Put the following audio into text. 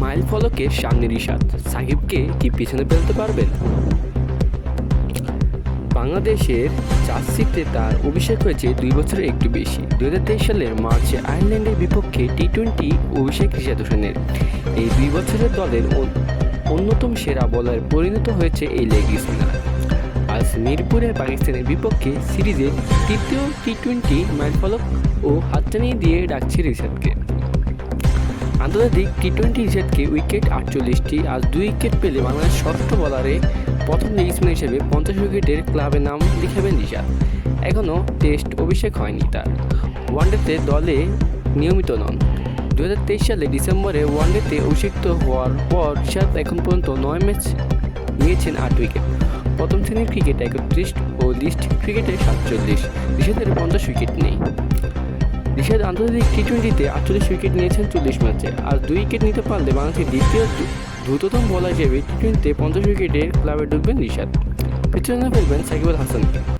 Mile ফলকের সামনে রিশাদ সাকিবকে কি পিছনে ফেলতে পারবেন? বাংলাদেশের চার্জশিটে তার অভিষেক হয়েছে দুই বছরের একটু বেশি। দুই হাজার তেইশ সালের মার্চে আয়ারল্যান্ডের বিপক্ষে টি টোয়েন্টি অভিষেক রিশাদ হোসেনের। এই দুই বছরের দলের অন্যতম সেরা বলার পরিণত হয়েছে এই লেগ স্পিনার। আজ মিরপুরে পাকিস্তানের বিপক্ষে সিরিজের তৃতীয় টি টোয়েন্টি মাইলফলক ও হাতটানি দিয়ে ডাকছে রিশাদকে। আন্তর্জাতিক টি টোয়েন্টি রিশাদকে উইকেট আটচল্লিশটি আর দুই উইকেট পেলে বাংলাদেশ ষষ্ঠ বলারে প্রথম স্পিনার হিসেবে পঞ্চাশ উইকেটের ক্লাবে নাম লিখাবেন রিশাদ এখনও টেস্ট অভিষেক হয়নি তার। ওয়ানডেতে দলে নিয়মিত নন। দু হাজার তেইশ সালে ডিসেম্বরে ওয়ানডেতে অভিষিক্ত হওয়ার পর রিশাদ এখন পর্যন্ত নয় ম্যাচ নিয়েছেন আট উইকেট। প্রথম শ্রেণির ক্রিকেটে একত্রিশ ও লিস্ট ক্রিকেটে সাতচল্লিশ। রিশাদের পঞ্চাশ উইকেট নেই। রিশাদ আন্তর্জাতিক টি টোয়েন্টিতে আটচল্লিশ উইকেট নিয়েছেন চল্লিশ ম্যাচে। আর দুই উইকেট নিতে পারলে বাংলাদেশের দ্বিতীয় দ্রুততম বলার হিসেবে টি টোয়েন্টিতে পঞ্চাশ উইকেটে ক্লাবে ঢুকবেন রিশাদ। পিছনে ফেলবেন সাকিবুল হাসানকে।